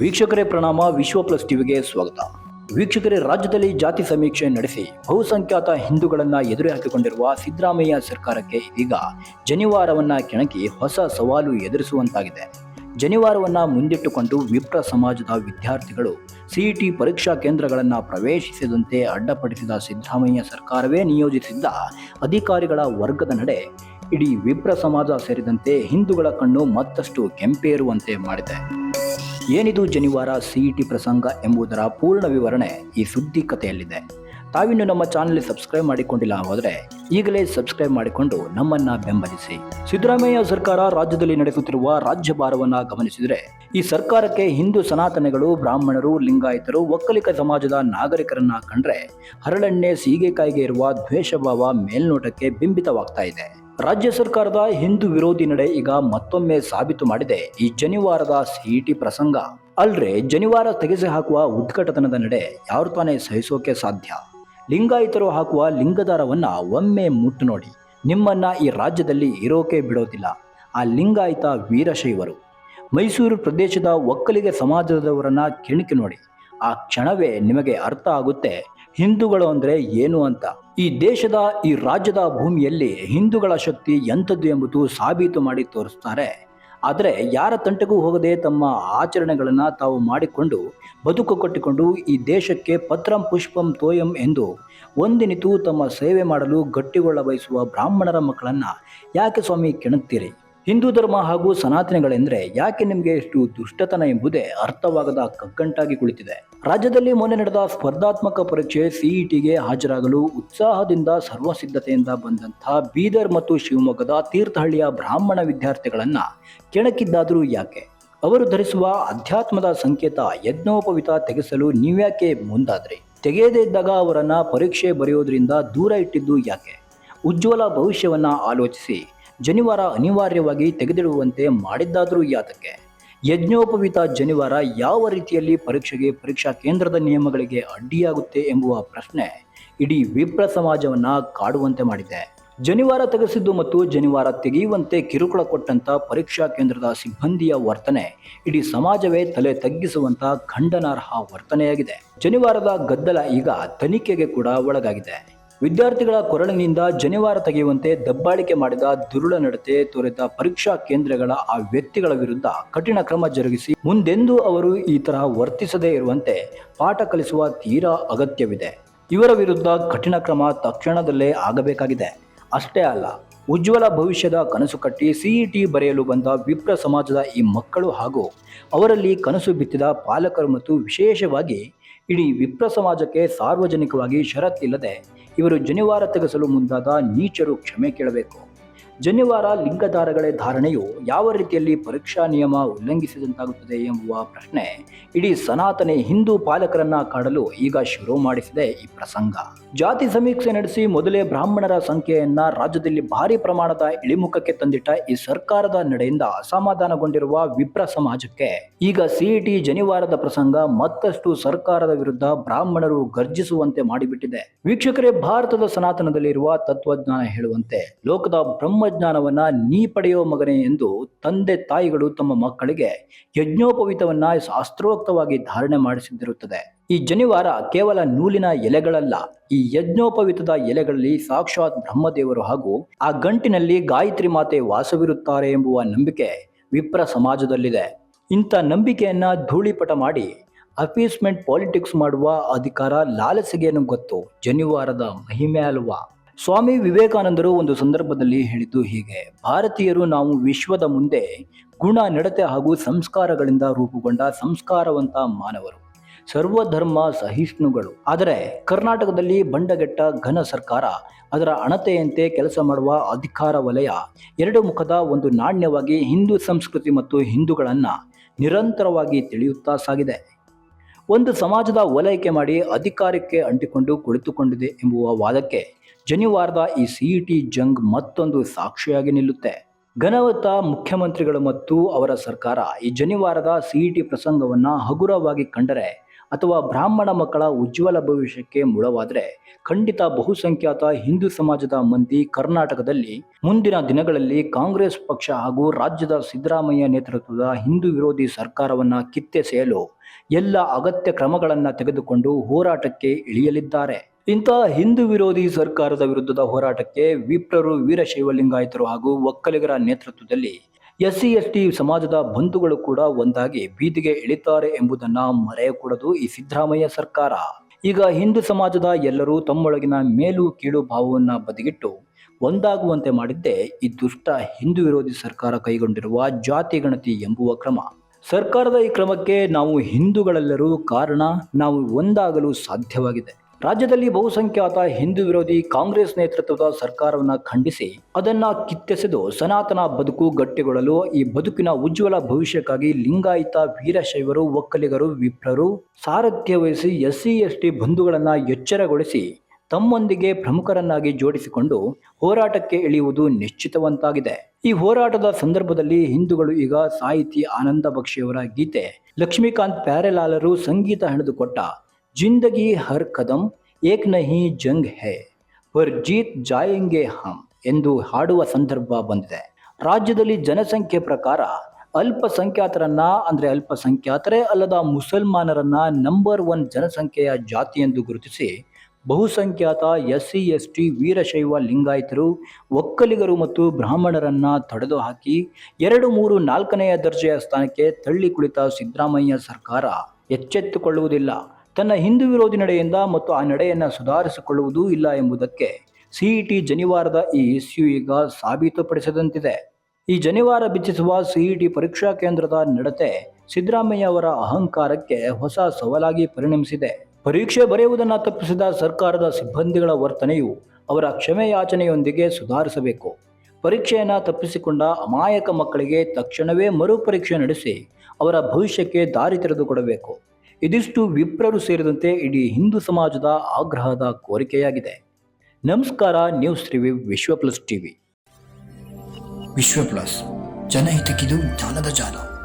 ವೀಕ್ಷಕರೇ ಪ್ರಣಾಮ, ವಿಶ್ವ ಪ್ಲಸ್ ಟಿವಿಗೆ ಸ್ವಾಗತ. ವೀಕ್ಷಕರೇ, ರಾಜ್ಯದಲ್ಲಿ ಜಾತಿ ಸಮೀಕ್ಷೆ ನಡೆಸಿ ಬಹುಸಂಖ್ಯಾತ ಹಿಂದೂಗಳನ್ನು ಎದುರು ಹಾಕಿಕೊಂಡಿರುವ ಸಿದ್ದರಾಮಯ್ಯ ಸರ್ಕಾರಕ್ಕೆ ಈಗ ಜನಿವಾರವನ್ನ ಕೆಣಕಿ ಹೊಸ ಸವಾಲು ಎದುರಿಸುವಂತಾಗಿದೆ. ಜನಿವಾರವನ್ನು ಮುಂದಿಟ್ಟುಕೊಂಡು ವಿಪ್ರ ಸಮಾಜದ ವಿದ್ಯಾರ್ಥಿಗಳು ಸಿಇಟಿ ಪರೀಕ್ಷಾ ಕೇಂದ್ರಗಳನ್ನು ಪ್ರವೇಶಿಸದಂತೆ ಅಡ್ಡಪಡಿಸಿದ ಸಿದ್ದರಾಮಯ್ಯ ಸರ್ಕಾರವೇ ನಿಯೋಜಿಸಿದ್ದ ಅಧಿಕಾರಿಗಳ ವರ್ಗದ ನಡೆ ಇಡೀ ವಿಪ್ರ ಸಮಾಜ ಸೇರಿದಂತೆ ಹಿಂದೂಗಳ ಕಣ್ಣು ಮತ್ತಷ್ಟು ಕೆಂಪೇರುವಂತೆ ಮಾಡಿದೆ. ಏನಿದು ಜನಿವಾರ ಸಿಇಟಿ ಪ್ರಸಂಗ ಎಂಬುದರ ಪೂರ್ಣ ವಿವರಣೆ ಈ ಸುದ್ದಿ ಕಥೆಯಲ್ಲಿದೆ. ತಾವಿನ್ನು ನಮ್ಮ ಚಾನಲ್ ಸಬ್ಸ್ಕ್ರೈಬ್ ಮಾಡಿಕೊಂಡಿಲ್ಲ ಹೋದರೆ ಈಗಲೇ ಸಬ್ಸ್ಕ್ರೈಬ್ ಮಾಡಿಕೊಂಡು ನಮ್ಮನ್ನ ಬೆಂಬಲಿಸಿ. ಸಿದ್ದರಾಮಯ್ಯ ಸರ್ಕಾರ ರಾಜ್ಯದಲ್ಲಿ ನಡೆಸುತ್ತಿರುವ ರಾಜ್ಯಭಾರವನ್ನ ಗಮನಿಸಿದರೆ ಈ ಸರ್ಕಾರಕ್ಕೆ ಹಿಂದೂ ಸನಾತನಗಳು, ಬ್ರಾಹ್ಮಣರು, ಲಿಂಗಾಯತರು ಒಕ್ಕಲಿಗ ಸಮಾಜದ ನಾಗರಿಕರನ್ನ ಕಂಡ್ರೆ ಹರಳೆಣ್ಣೆ, ಸೀಗೆಕಾಯಿಗೆ ಇರುವ ದ್ವೇಷಭಾವ ಮೇಲ್ನೋಟಕ್ಕೆ ಬಿಂಬಿತವಾಗ್ತಾ ಇದೆ. ರಾಜ್ಯ ಸರ್ಕಾರದ ಹಿಂದೂ ವಿರೋಧಿ ನಡೆ ಈಗ ಮತ್ತೊಮ್ಮೆ ಸಾಬೀತು ಮಾಡಿದೆ. ಈ ಶನಿವಾರದ ಸಿಇಟಿ ಪ್ರಸಂಗ. ಅಲ್ರೆ ಜನಿವಾರ ತೆಗೆಸಿ ಹಾಕುವ ಉದ್ಘಟತನದ ನಡೆ ಯಾರು ತಾನೇ ಸಹಿಸೋಕೆ ಸಾಧ್ಯ? ಲಿಂಗಾಯಿತರು ಹಾಕುವ ಲಿಂಗದಾರವನ್ನ ಒಮ್ಮೆ ಮುಟ್ಟು ನೋಡಿ. ನಿಮ್ಮನ್ನ ಈ ರಾಜ್ಯದಲ್ಲಿ ಇರೋಕೆ ಬಿಡೋದಿಲ್ಲ. ಆ ಲಿಂಗಾಯಿತ ವೀರಶೈವರು. ಮೈಸೂರು ಪ್ರದೇಶದ ಒಕ್ಕಲಿಗ ಸಮಾಜದವರನ್ನ ಕೆಣಕಿ ನೋಡಿ. ಆ ಕ್ಷಣವೇ ನಿಮಗೆ ಅರ್ಥ ಆಗುತ್ತೆ. ಹಿಂದೂಗಳು ಅಂದ್ರೆ ಏನು ಅಂತ? ಈ ದೇಶದ, ಈ ರಾಜ್ಯದ ಭೂಮಿಯಲ್ಲಿ ಹಿಂದೂಗಳ ಶಕ್ತಿ ಎಂಥದ್ದು ಎಂಬುದು ಸಾಬೀತು ಮಾಡಿ ತೋರಿಸ್ತಾರೆ. ಆದರೆ ಯಾರ ತಂಟೆಗೂ ಹೋಗದೆ ತಮ್ಮ ಆಚರಣೆಗಳನ್ನು ತಾವು ಮಾಡಿಕೊಂಡು, ಬದುಕು ಕಟ್ಟಿಕೊಂಡು ಈ ದೇಶಕ್ಕೆ ಪತ್ರಂ ಪುಷ್ಪಂ ತೋಯಂ ಎಂದು ಒಂದಿನಿತು ತಮ್ಮ ಸೇವೆ ಮಾಡಲು ಗಟ್ಟಿಗೊಳ್ಳ ಬಯಸುವ ಬ್ರಾಹ್ಮಣರ ಮಕ್ಕಳನ್ನ. ಯಾಕೆ ಸ್ವಾಮಿ ಕೆಣಕ್ತೀರಿ? ಹಿಂದೂ ಧರ್ಮ ಹಾಗೂ ಸನಾತನಗಳೆಂದರೆ ಯಾಕೆ ನಿಮಗೆ ಇಷ್ಟು ದುಷ್ಟತನ ಎಂಬುದೇ ಅರ್ಥವಾಗದ ಕಗ್ಗಂಟಾಗಿ ಕುಳಿತಿದೆ. ರಾಜ್ಯದಲ್ಲಿ ಮೊನ್ನೆ ನಡೆದ ಸ್ಪರ್ಧಾತ್ಮಕ ಪರೀಕ್ಷೆ ಸಿಇಟಿಗೆ ಹಾಜರಾಗಲು ಉತ್ಸಾಹದಿಂದ ಸರ್ವಸಿದ್ಧತೆಯಿಂದ ಬಂದಂಥ ಬೀದರ್ ಮತ್ತು ಶಿವಮೊಗ್ಗದ ತೀರ್ಥಹಳ್ಳಿಯ ಬ್ರಾಹ್ಮಣ ವಿದ್ಯಾರ್ಥಿಗಳನ್ನ ಕೆಣಕಿದ್ದಾದರೂ ಯಾಕೆ? ಅವರು ಧರಿಸುವ ಅಧ್ಯಾತ್ಮದ ಸಂಕೇತ ಯಜ್ಞೋಪವಿತ ತೆಗೆಸಲು ನೀವ್ಯಾಕೆ ಮುಂದಾದ್ರಿ? ತೆಗೆಯದೇ ಇದ್ದಾಗ ಅವರನ್ನ ಪರೀಕ್ಷೆ ಬರೆಯೋದ್ರಿಂದ ದೂರ ಇಟ್ಟಿದ್ದು ಯಾಕೆ? ಉಜ್ವಲ ಭವಿಷ್ಯವನ್ನ ಆಲೋಚಿಸಿ ಜನಿವಾರ ಅನಿವಾರ್ಯವಾಗಿ ತೆಗೆದಿಡುವಂತೆ ಮಾಡಿದ್ದಾದರೂ ಯಾತಕ್ಕೆ ಯಜ್ಞೋಪವಿತ ಜನಿವಾರ ಯಾವ ರೀತಿಯಲ್ಲಿ ಪರೀಕ್ಷೆಗೆ ಪರೀಕ್ಷಾ ಕೇಂದ್ರದ ನಿಯಮಗಳಿಗೆ ಅಡ್ಡಿಯಾಗುತ್ತೆ ಎಂಬುವ ಪ್ರಶ್ನೆ ಇಡೀ ವಿಪ್ರ ಸಮಾಜವನ್ನ ಕಾಡುವಂತೆ ಮಾಡಿದೆ. ಜನಿವಾರ ತೆಗೆಸಿದ್ದು ಮತ್ತು ಜನಿವಾರ ತೆಗೆಯುವಂತೆ ಕಿರುಕುಳ ಕೊಟ್ಟಂತ ಪರೀಕ್ಷಾ ಕೇಂದ್ರದ ಸಿಬ್ಬಂದಿಯ ವರ್ತನೆ ಇಡೀ ಸಮಾಜವೇ ತಲೆ ತಗ್ಗಿಸುವಂತ ಖಂಡನಾರ್ಹ ವರ್ತನೆಯಾಗಿದೆ. ಜನಿವಾರದ ಗದ್ದಲ ಈಗ ತನಿಖೆಗೆ ಕೂಡ ಒಳಗಾಗಿದೆ. ವಿದ್ಯಾರ್ಥಿಗಳ ಕೊರಳಿನಿಂದ ಜನಿವಾರ ತೆಗೆಯುವಂತೆ ದಬ್ಬಾಳಿಕೆ ಮಾಡಿದ ದುರುಳ ನಡತೆ ತೋರಿದ ಪರೀಕ್ಷಾ ಕೇಂದ್ರಗಳ ಆ ವ್ಯಕ್ತಿಗಳ ವಿರುದ್ಧ ಕಠಿಣ ಕ್ರಮ ಜರುಗಿಸಿ ಮುಂದೆಂದೂ ಅವರು ಈ ತರಹ ವರ್ತಿಸದೇ ಇರುವಂತೆ ಪಾಠ ಕಲಿಸುವ ತೀರಾ ಅಗತ್ಯವಿದೆ. ಇವರ ವಿರುದ್ಧ ಕಠಿಣ ಕ್ರಮ ತಕ್ಷಣದಲ್ಲೇ ಆಗಬೇಕಾಗಿದೆ. ಅಷ್ಟೇ ಅಲ್ಲ, ಉಜ್ವಲ ಭವಿಷ್ಯದ ಕನಸು ಕಟ್ಟಿ ಸಿಇಟಿ ಬರೆಯಲು ಬಂದ ವಿಪ್ರ ಸಮಾಜದ ಈ ಮಕ್ಕಳು ಹಾಗೂ ಅವರಲ್ಲಿ ಕನಸು ಬಿತ್ತಿದ ಪಾಲಕರು ಮತ್ತು ವಿಶೇಷವಾಗಿ ಇಡೀ ವಿಪ್ರ ಸಮಾಜಕ್ಕೆ ಸಾರ್ವಜನಿಕವಾಗಿ ಷರತ್ತಿಲ್ಲದೆ ಇವರು ಜನಿವಾರ ತೆಗೆಸಲು ಮುಂದಾದ ನೀಚರು ಕ್ಷಮೆ ಕೇಳಬೇಕು. ಜನಿವಾರ ಲಿಂಗಧಾರಗಳ ಧಾರಣೆಯು ಯಾವ ರೀತಿಯಲ್ಲಿ ಪರೀಕ್ಷಾ ನಿಯಮ ಉಲ್ಲಂಘಿಸಿದಂತಾಗುತ್ತದೆ ಎಂಬುವ ಪ್ರಶ್ನೆ ಇಡೀ ಸನಾತನ ಹಿಂದೂ ಪಾಲಕರನ್ನ ಕಾಡಲು ಈಗ ಶುರು ಮಾಡಿಸಿದೆ ಈ ಪ್ರಸಂಗ. ಜಾತಿ ಸಮೀಕ್ಷೆ ನಡೆಸಿ ಮೊದಲೇ ಬ್ರಾಹ್ಮಣರ ಸಂಖ್ಯೆಯನ್ನ ರಾಜ್ಯದಲ್ಲಿ ಭಾರಿ ಪ್ರಮಾಣದ ಇಳಿಮುಖಕ್ಕೆ ತಂದಿಟ್ಟ ಈ ಸರ್ಕಾರದ ನಡೆಯಿಂದ ಅಸಮಾಧಾನಗೊಂಡಿರುವ ವಿಪ್ರ ಸಮಾಜಕ್ಕೆ ಈಗ ಸಿಇಟಿ ಜನಿವಾರದ ಪ್ರಸಂಗ ಮತ್ತಷ್ಟು ಸರ್ಕಾರದ ವಿರುದ್ಧ ಬ್ರಾಹ್ಮಣರು ಗರ್ಜಿಸುವಂತೆ ಮಾಡಿಬಿಟ್ಟಿದೆ. ವೀಕ್ಷಕರೇ, ಭಾರತದ ಸನಾತನದಲ್ಲಿರುವ ತತ್ವಜ್ಞಾನ ಹೇಳುವಂತೆ ಲೋಕದ ಬ್ರಹ್ಮಜ್ಞಾನವನ್ನ ನೀ ಪಡೆಯೋ ಮಗನೇ ಎಂದು ತಂದೆ ತಾಯಿಗಳು ತಮ್ಮ ಮಕ್ಕಳಿಗೆ ಯಜ್ಞೋಪವಿತವನ್ನ ಶಾಸ್ತ್ರೋಕ್ತವಾಗಿ ಧಾರಣೆ ಮಾಡಿಸಿದ್ದಿರುತ್ತದೆ. ಈ ಜನಿವಾರ ಕೇವಲ ನೂಲಿನ ಎಲೆಗಳಲ್ಲ, ಈ ಯಜ್ಞೋಪವಿತದ ಎಲೆಗಳಲ್ಲಿ ಸಾಕ್ಷಾತ್ ಬ್ರಹ್ಮದೇವರು ಹಾಗೂ ಆ ಗಂಟಿನಲ್ಲಿ ಗಾಯತ್ರಿ ಮಾತೆ ವಾಸವಿರುತ್ತಾರೆ ಎಂಬುವ ನಂಬಿಕೆ ವಿಪ್ರ ಸಮಾಜದಲ್ಲಿದೆ. ಇಂಥ ನಂಬಿಕೆಯನ್ನ ಧೂಳಿಪಟ ಮಾಡಿ ಅಫೀಸ್ಮೆಂಟ್ ಪಾಲಿಟಿಕ್ಸ್ ಮಾಡುವ ಅಧಿಕಾರ ಲಾಲಸಿಗೇನು ಗೊತ್ತು ಜನಿವಾರದ ಮಹಿಮೆ ಅಲ್ವಾ? ಸ್ವಾಮಿ ವಿವೇಕಾನಂದರು ಒಂದು ಸಂದರ್ಭದಲ್ಲಿ ಹೇಳಿದ್ದು ಹೀಗೆ, ಭಾರತೀಯರು ನಾವು ವಿಶ್ವದ ಮುಂದೆ ಗುಣ, ನಡತೆ ಹಾಗೂ ಸಂಸ್ಕಾರಗಳಿಂದ ರೂಪುಗೊಂಡ ಸಂಸ್ಕಾರವಂತ ಮಾನವರು. ಸರ್ವಧರ್ಮ ಸಹಿಷ್ಣುಗಳು. ಆದರೆ ಕರ್ನಾಟಕದಲ್ಲಿ ಬಂಡಗೆಟ್ಟ ಘನ ಸರ್ಕಾರ, ಅದರ ಅಣತೆಯಂತೆ ಕೆಲಸ ಮಾಡುವ ಅಧಿಕಾರ ವಲಯ, ಎರಡು ಮುಖದ ಒಂದು ನಾಣ್ಯವಾಗಿ ಹಿಂದೂ ಸಂಸ್ಕೃತಿ ಮತ್ತು ಹಿಂದೂಗಳನ್ನು ನಿರಂತರವಾಗಿ ತಿಳಿಯುತ್ತಾ ಸಾಗಿದೆ. ಒಂದು ಸಮಾಜದ ವಲಯಕ್ಕೆ ಮಾಡಿ ಅಧಿಕಾರಕ್ಕೆ ಅಂಟಿಕೊಂಡು ಕುಳಿತುಕೊಂಡಿದೆ ಎಂಬುವ ವಾದಕ್ಕೆ ಜನಿವಾರದ ಈ ಸಿಇಟಿ ಜಂಗ್ ಮತ್ತೊಂದು ಸಾಕ್ಷಿಯಾಗಿ ನಿಲ್ಲುತ್ತೆ. ಘನವತ್ತ ಮುಖ್ಯಮಂತ್ರಿಗಳು ಮತ್ತು ಅವರ ಸರ್ಕಾರ ಈ ಜನಿವಾರದ ಸಿಇಟಿ ಪ್ರಸಂಗವನ್ನು ಹಗುರವಾಗಿ ಕಂಡರೆ ಅಥವಾ ಬ್ರಾಹ್ಮಣ ಮಕ್ಕಳ ಉಜ್ವಲ ಭವಿಷ್ಯಕ್ಕೆ ಮುಳವಾದರೆ ಖಂಡಿತ ಬಹುಸಂಖ್ಯಾತ ಹಿಂದೂ ಸಮಾಜದ ಮಂದಿ ಕರ್ನಾಟಕದಲ್ಲಿ ಮುಂದಿನ ದಿನಗಳಲ್ಲಿ ಕಾಂಗ್ರೆಸ್ ಪಕ್ಷ ಹಾಗೂ ರಾಜ್ಯದ ಸಿದ್ದರಾಮಯ್ಯ ನೇತೃತ್ವದ ಹಿಂದೂ ವಿರೋಧಿ ಸರ್ಕಾರವನ್ನ ಕಿತ್ತೆಸೆಯಲು ಎಲ್ಲ ಅಗತ್ಯ ಕ್ರಮಗಳನ್ನು ತೆಗೆದುಕೊಂಡು ಹೋರಾಟಕ್ಕೆ ಇಳಿಯಲಿದ್ದಾರೆ. ಇಂತಹ ಹಿಂದೂ ವಿರೋಧಿ ಸರ್ಕಾರದ ವಿರುದ್ಧದ ಹೋರಾಟಕ್ಕೆ ವಿಪ್ರರು ವೀರಶೈವ ಲಿಂಗಾಯತರು ಹಾಗೂ ಒಕ್ಕಲಿಗರ ನೇತೃತ್ವದಲ್ಲಿ ಎಸ್ಸಿ, ಎಸ್ಟಿ ಸಮಾಜದ ಬಂಧುಗಳು ಕೂಡ ಒಂದಾಗಿ ಬೀದಿಗೆ ಇಳಿತಾರೆ ಎಂಬುದನ್ನ ಮರೆಯಕೂಡದು ಈ ಸಿದ್ದರಾಮಯ್ಯ ಸರ್ಕಾರ. ಈಗ ಹಿಂದೂ ಸಮಾಜದ ಎಲ್ಲರೂ ತಮ್ಮೊಳಗಿನ ಮೇಲು ಕೀಳು ಭಾವವನ್ನ ಬದಿಗಿಟ್ಟು ಒಂದಾಗುವಂತೆ ಮಾಡಿದ್ದೇ ಈ ದುಷ್ಟ ಹಿಂದೂ ವಿರೋಧಿ ಸರ್ಕಾರ ಕೈಗೊಂಡಿರುವ ಜಾತಿ ಗಣತಿ ಎಂಬುವ ಕ್ರಮ. ಸರ್ಕಾರದ ಈ ಕ್ರಮಕ್ಕೆ ನಾವು ಹಿಂದೂಗಳೆಲ್ಲರೂ ಕಾರಣ, ನಾವು ಒಂದಾಗಲು ಸಾಧ್ಯವಾಗಿದೆ. ರಾಜ್ಯದಲ್ಲಿ ಬಹುಸಂಖ್ಯಾತ ಹಿಂದೂ ವಿರೋಧಿ ಕಾಂಗ್ರೆಸ್ ನೇತೃತ್ವದ ಸರ್ಕಾರವನ್ನು ಖಂಡಿಸಿ ಅದನ್ನ ಕಿತ್ತೆಸೆದು ಸನಾತನ ಬದುಕು ಗಟ್ಟಿಗೊಳ್ಳಲು ಈ ಬದುಕಿನ ಉಜ್ವಲ ಭವಿಷ್ಯಕ್ಕಾಗಿ ಲಿಂಗಾಯತ ವೀರಶೈವರು, ಒಕ್ಕಲಿಗರು, ವಿಪ್ರರು, ಸಾರಥ್ಯ ವಹಿಸಿ ಎಸ್ಸಿ, ಎಸ್ಟಿ ಬಂಧುಗಳನ್ನ ಎಚ್ಚರಗೊಳಿಸಿ ತಮ್ಮೊಂದಿಗೆ ಪ್ರಮುಖರನ್ನಾಗಿ ಜೋಡಿಸಿಕೊಂಡು ಹೋರಾಟಕ್ಕೆ ಇಳಿಯುವುದು ನಿಶ್ಚಿತವಂತಾಗಿದೆ. ಈ ಹೋರಾಟದ ಸಂದರ್ಭದಲ್ಲಿ ಹಿಂದೂಗಳು ಈಗ ಸಾಹಿತಿ ಆನಂದ ಬಕ್ಷಿಯವರ ಗೀತೆ ಲಕ್ಷ್ಮೀಕಾಂತ್ ಪ್ಯಾರೆಲಾಲರು ಸಂಗೀತ ಹೆಣೆದುಕೊಟ್ಟ ಜಿಂದಗಿ ಹರ್ ಕದಂ ಏಕ್ ನಹಿ ಜಂಗ್ ಹೇ ಪರ್ ಜೀತ್ ಜಾಯಂಗೆ ಹಮ್ ಎಂದು ಹಾಡುವ ಸಂದರ್ಭ ಬಂದಿದೆ. ರಾಜ್ಯದಲ್ಲಿ ಜನಸಂಖ್ಯೆ ಪ್ರಕಾರ ಅಲ್ಪಸಂಖ್ಯಾತರನ್ನ, ಅಂದರೆ ಅಲ್ಪಸಂಖ್ಯಾತರೇ ಅಲ್ಲದ ಮುಸಲ್ಮಾನರನ್ನ ನಂಬರ್ ಒನ್ ಜನಸಂಖ್ಯೆಯ ಜಾತಿ ಎಂದು ಗುರುತಿಸಿ, ಬಹುಸಂಖ್ಯಾತ S C S T Veerashaiva, ಲಿಂಗಾಯತರು, ಒಕ್ಕಲಿಗರು ಮತ್ತು ಬ್ರಾಹ್ಮಣರನ್ನ ತಡೆದು ಹಾಕಿ ಎರಡು ಮೂರು ನಾಲ್ಕನೆಯ ದರ್ಜೆಯ ಸ್ಥಾನಕ್ಕೆ ತಳ್ಳಿ ಕುಳಿತ ಸಿದ್ದರಾಮಯ್ಯ ಸರ್ಕಾರ ಎಚ್ಚೆತ್ತುಕೊಳ್ಳುವುದಿಲ್ಲ. ತನ್ನ ಹಿಂದೂ ವಿರೋಧಿ ನಡೆಯಿಂದ ಮತ್ತು ಆ ನಡೆಯನ್ನು ಸುಧಾರಿಸಿಕೊಳ್ಳುವುದೂ ಇಲ್ಲ ಎಂಬುದಕ್ಕೆ ಸಿಇಟಿ ಜನಿವಾರದ ಈ ಇಸ್ಯೂ ಈಗ ಸಾಬೀತುಪಡಿಸದಂತಿದೆ. ಈ ಜನಿವಾರ ಬಿಚ್ಚಿಸುವ ಸಿಇಟಿ ಪರೀಕ್ಷಾ ಕೇಂದ್ರದ ನಡತೆ ಸಿದ್ದರಾಮಯ್ಯ ಅವರ ಅಹಂಕಾರಕ್ಕೆ ಹೊಸ ಸವಾಲಾಗಿ ಪರಿಣಮಿಸಿದೆ. ಪರೀಕ್ಷೆ ಬರೆಯುವುದನ್ನು ತಪ್ಪಿಸಿದ ಸರ್ಕಾರದ ಸಿಬ್ಬಂದಿಗಳ ವರ್ತನೆಯು ಅವರ ಕ್ಷಮೆಯಾಚನೆಯೊಂದಿಗೆ ಸುಧಾರಿಸಬೇಕು. ಪರೀಕ್ಷೆಯನ್ನು ತಪ್ಪಿಸಿಕೊಂಡ ಅಮಾಯಕ ಮಕ್ಕಳಿಗೆ ತಕ್ಷಣವೇ ಮರುಪರೀಕ್ಷೆ ನಡೆಸಿ ಅವರ ಭವಿಷ್ಯಕ್ಕೆ ದಾರಿ ತೆರೆದುಕೊಡಬೇಕು. ಇದಿಷ್ಟು ವಿಪ್ರರು ಸೇರಿದಂತೆ ಇಡೀ ಹಿಂದೂ ಸಮಾಜದ ಆಗ್ರಹದ ಕೋರಿಕೆಯಾಗಿದೆ. ನಮಸ್ಕಾರ, news review Vishwa plus TV. Vishwa plus, ಜನಹಿತಕ್ಕಿದು ಜ್ಞಾನದ ಜಾಲ.